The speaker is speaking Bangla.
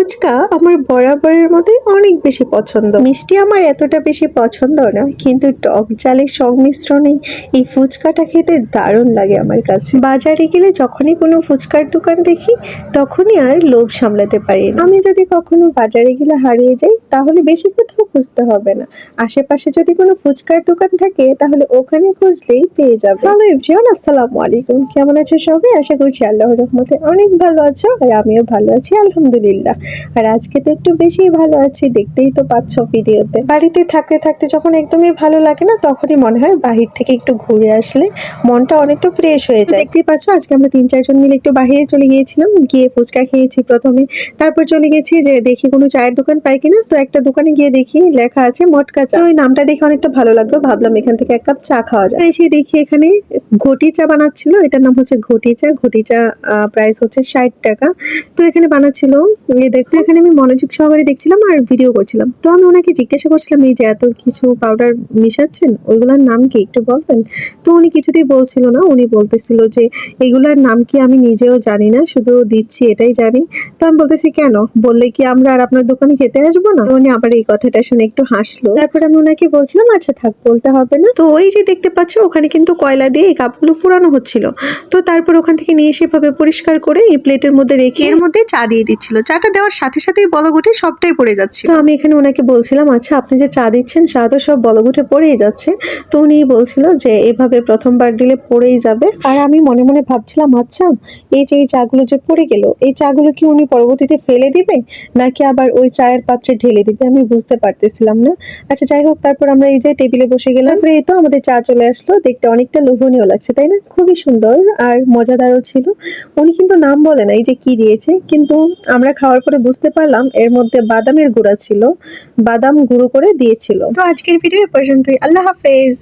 ফুচকা আমার বরাবরের মতোই অনেক বেশি পছন্দ। মিষ্টি আমার এতটা বেশি পছন্দ না, কিন্তু টক জালের সংমিশ্রণে এই ফুচকাটা খেতে দারুণ লাগে আমার কাছে। বাজারে গেলে যখনই কোনো ফুচকার দোকান দেখি, তখনই আর লোভ সামলাতে পারি না। আমি যদি কখনো বাজারে গেলে হারিয়ে যাই, তাহলে বেশি কোথাও খুঁজতে হবে না। আশেপাশে যদি কোনো ফুচকার দোকান থাকে, তাহলে ওখানে খুঁজলেই পেয়ে যাবে। হ্যালো এভরিওয়ান, আসসালামু আলাইকুম। কেমন আছে সবাই? আশা করছি আল্লাহর রহমতে অনেক ভালো আছো আর আমিও ভালো আছি, আলহামদুলিল্লাহ। আর আজকে তো একটু বেশি ভালো আছি, দেখতেই তো পাচ্ছ ভিডিওতে। বাড়িতে থাকতে থাকতে যখন একদমই ভালো লাগে না, তখনই মনে হয় বাহির থেকে একটু ঘুরে আসলে মনটা অনেকটা ফ্রেশ হয়ে যায়। দেখতেই পাচ্ছ, আজকে আমরা তিন চারজন মিলে একটু বাহিরে চলে গিয়েছিলাম, গিয়ে ফুচকা খেয়েছি প্রথমে। তারপর চলে গেছি যে দেখি কোনো চায়ের দোকান পাই কিনা, তো একটা দোকানে গিয়ে দেখি লেখা আছে মটকা চা। ওই নামটা দেখে অনেকটা ভালো লাগল, ভাবলাম এখান থেকে এক কাপ চা খাওয়া যায় এসে দেখি এখানে ঘটি চা বানাচ্ছিল, এটার নাম হচ্ছে ঘটি চা ঘটি চা প্রাইস হচ্ছে ষাট টাকা। তো এখানে বানাচ্ছিল, এই দেখো, এখানে আমি মনোযোগ সহকারে দেখছিলাম আর ভিডিও করছিলাম। তো আমি ওনাকে জিজ্ঞাসা করছিলাম, এই যে এত কিছু পাউডার মিশাচ্ছেন, ওইগুলোর নাম কি একটু বলবেন? তো উনি কিছুতেই বলছিল না, উনি বলতেছিল যে এগুলার নাম কি আমি নিজেও জানি না, শুধু দিচ্ছি, এটাই জানি। তো আমি বলতেছি, কেন? বললে কি আমরা আর আপনার দোকানে খেতে আসব না? উনি আবার এই কথাটা শুনে একটু হাসলো। তারপর আমি ওনাকে বলছিলাম আচ্ছা থাক, বলতে হবে না। তো ওই যে দেখতে পাচ্ছ, ওখানে কিন্তু কয়লা দিয়ে কাপগুলো পুরানো হচ্ছিল। তো তারপর ওখান থেকে নিয়ে এসে এভাবে পরিষ্কার করে এই প্লেটের মধ্যে রেখে এর মধ্যে চা দিয়ে দিচ্ছিল। চাটা দেওয়ার সাথে সাথেই বলগুটে সবটাই পড়ে যাচ্ছে তো আমি এখানে ওনাকে বলছিলাম আচ্ছা আপনি যে চা দিচ্ছেন চা তো সব বলগুটে পড়েই যাচ্ছে। তো উনি বলছিল যে এভাবে প্রথমবার দিলে পড়েই যাবে। আর আমি মনে মনে ভাবছিলাম আচ্ছা এই যে এই চাগুলো যে পড়ে গেল এই চাগুলো কি উনি পরবর্তীতে ফেলে দিবে? নাকি আবার ওই চায়ের পাত্রে ঢেলে দিবে? আমি বুঝতে পারতেছিলাম না। আচ্ছা যাই হোক তারপর আমরা এই যে টেবিলে বসে গেলাম। এই তো আমাদের চা চলে আসলো। দেখতে অনেকটা লোভনীয় লাগছে, তাই না? খুবই সুন্দর আর মজাদারও ছিল। উনি কিন্তু নাম বলে নাই যে কি দিয়েছে, কিন্তু আমরা খাওয়ার পরে বুঝতে পারলাম এর মধ্যে বাদামের গুঁড়া ছিল, বাদাম গুঁড়ো করে দিয়েছিল। তো আজকের ভিডিও পর্যন্তই, আল্লাহ হাফেজ।